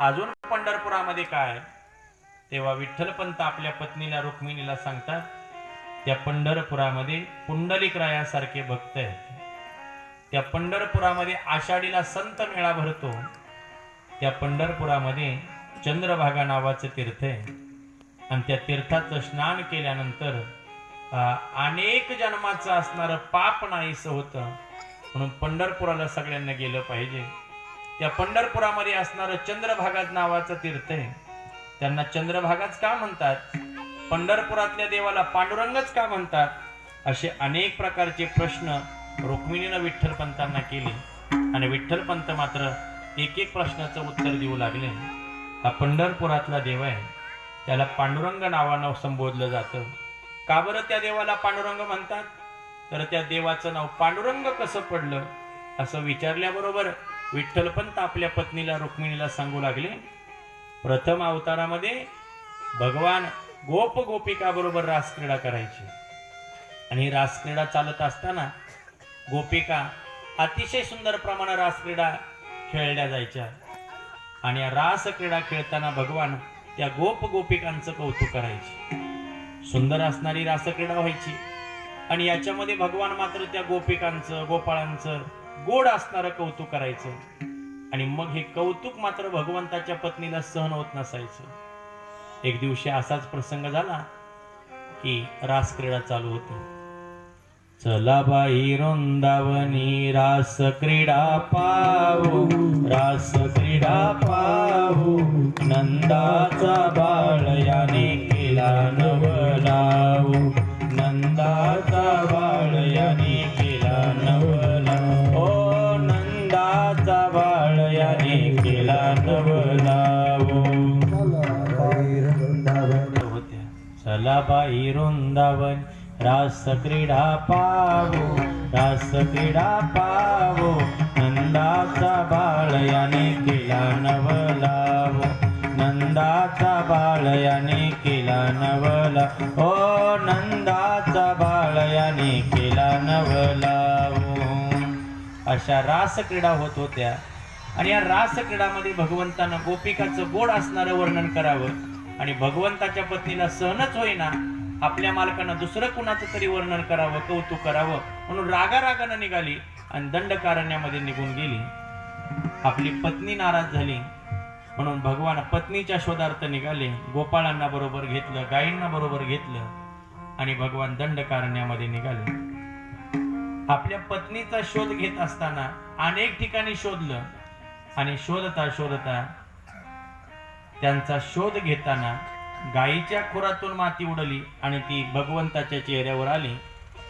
अजून पंढरपुरामध्ये काय तेव्हा विठ्ठलपंत आपल्या पत्नीला रुक्मिणीला सांगतात त्या पंढरपुरामध्ये पुंडलिकरायासारखे भक्त आहेत. त्या पंढरपुरामध्ये आषाढीला संत मेळा भरतो. त्या पंढरपुरामध्ये चंद्रभागा नावाचं तीर्थ आहे. आणि त्या तीर्थाचं स्नान केल्यानंतर अनेक जन्माचं असणारं पाप नाहीसं होतं. म्हणून पंढरपुराला सगळ्यांना गेलं पाहिजे. त्या पंढरपुरामध्ये असणारं चंद्रभागात नावाचं तीर्थ आहे. त्यांना चंद्रभागाच का म्हणतात? पंढरपुरातल्या देवाला पांडुरंगच का म्हणतात? असे अनेक प्रकारचे प्रश्न रुक्मिणीनं विठ्ठलपंतांना केले. आणि विठ्ठलपंत मात्र एक एक प्रश्नाचं उत्तर देऊ लागले. हा पंढरपुरातला देव आहे. त्याला पांडुरंग नावानं संबोधलं जातं. का बरं त्या देवाला पांडुरंग म्हणतात? तर त्या देवाचं नाव पांडुरंग कसं पडलं? असं विचारल्याबरोबर विठ्ठलपंत आपल्या पत्नीला रुक्मिणीला सांगू लागले प्रथम अवतारामध्ये भगवान गोप गोपिका बरोबर रासक्रीडा करायची. आणि रासक्रीडा चालत असताना गोपिका अतिशय सुंदर प्रमाणात रासक्रीडा खेळल्या जायच्या. आणि या रास क्रीडा खेळताना भगवान त्या गोप गोपिकांचं कौतुक करायचे. सुंदर असणारी रासक्रीडा व्हायची. आणि याच्यामध्ये भगवान मात्र त्या गोपिकांचं गोपाळांचं गोड असणारं कौतुक करायचं. आणि मग हे कौतुक मात्र भगवंताच्या पत्नीला सहन होत नसायचं. एक दिवशी असाच प्रसंग झाला की रास क्रीडा चालू होती. चला बाई वृंदावनी रास क्रीडा पाहू रास क्रीडा पाहू. नंदाचा बाळ याने केला चला वृंदावन रास क्रीडा पावो रास क्रीडा पावो नंदाचा बाळ याने केला नवलावो नंदाचा बाळ याने केला नवला ओ नंदाचा बाळ याने केला नवलावो अशा रास क्रीडा होत होत्या. आणि या रास क्रीडामध्ये भगवंतानं गोपिकाचं गोड असणारं वर्णन करावं. आणि भगवंताच्या पत्नीला सहनच होईना आपल्या मालकानं दुसरं कुणाचं तरी वर्णन करावं कौतुक करावं म्हणून रागा रागानं निघाली आणि दंडकारण्यामध्ये निघून गेली. आपली पत्नी नाराज झाली. म्हणून भगवान पत्नीच्या शोधार्थ निघाले. गोपाळांना बरोबर घेतलं गायींना बरोबर घेतलं आणि भगवान दंडकारण्यामध्ये निघाले. आपल्या पत्नीचा शोध घेत असताना अनेक ठिकाणी शोधलं आणि शोधता शोधता त्यांचा शोध घेताना गायीच्या खुरातून माती उडली आणि ती भगवंताच्या चेहऱ्यावर आली.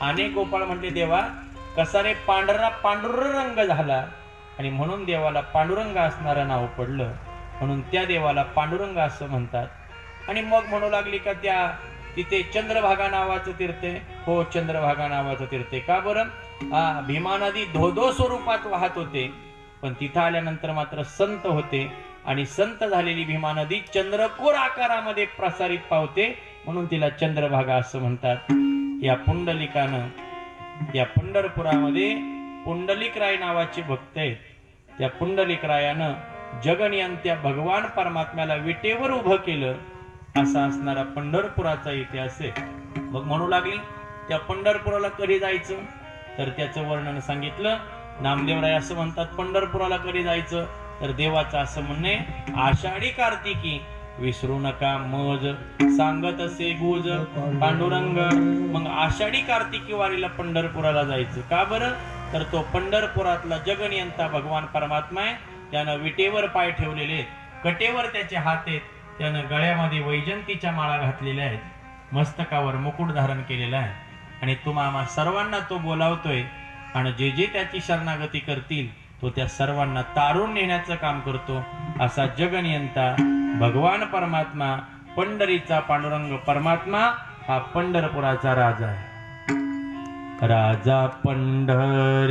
आणि गोपाळ म्हणले देवा कसा रे पांढरा पांढुर रंग झाला? आणि म्हणून देवाला पांडुरंग असणारं नाव पडलं. म्हणून त्या देवाला पांडुरंग असं म्हणतात. आणि मग म्हणू लागली का त्या तिथे चंद्रभागा नावाचं तीर्थ आहे. हो चंद्रभागा नावाचं तीर्थ आहे. का बरं? भीमा नदी धोधो स्वरूपात वाहत होते. पण तिथं आल्यानंतर मात्र संत होते. आणि संत झालेली भीमा नदी चंद्रकोर आकारामध्ये प्रसारित पावते म्हणून तिला चंद्रभागा असं म्हणतात. या पुंडलिकानं या पंढरपुरामध्ये पुंडलिकराय नावाचे भक्त आहेत. त्या पुंडलिकरायानं जगनियंत्या भगवान परमात्म्याला विटेवर उभं केलं असा असणारा पंढरपुराचा इतिहास आहे. मग म्हणू लागली त्या पंढरपुराला कधी जायचं? तर त्याचं वर्णन सांगितलं नामदेवराय असं म्हणतात पंढरपुराला कधी जायचं? तर देवाचं असं म्हणणे आषाढी कार्तिकी विसरू नका मज. सांगत असे गुज पांडुरंग. मग आषाढी कार्तिकी वारीला पंढरपुराला जायचं. का बरं? तर तो पंढरपुरातला जगनियंता भगवान परमात्मा आहे. त्यानं विटेवर पाय ठेवलेले कटेवर त्याचे हात आहेत. त्यानं गळ्यामध्ये वैजंतीच्या माळा घातलेल्या आहेत. मस्तकावर मुकुट धारण केलेला आहे. आणि तुम्हा सर्वांना तो बोलावतोय. आणि जे जे त्याची शरणागती करतील तो त्या सर्वांना तारून नेण्याचं काम करतो असा जगनियंता भगवान परमात्मा पंढरीचा पांडुरंग परमात्मा हा पंढरपुराचा राजा आहे. राजा पंढर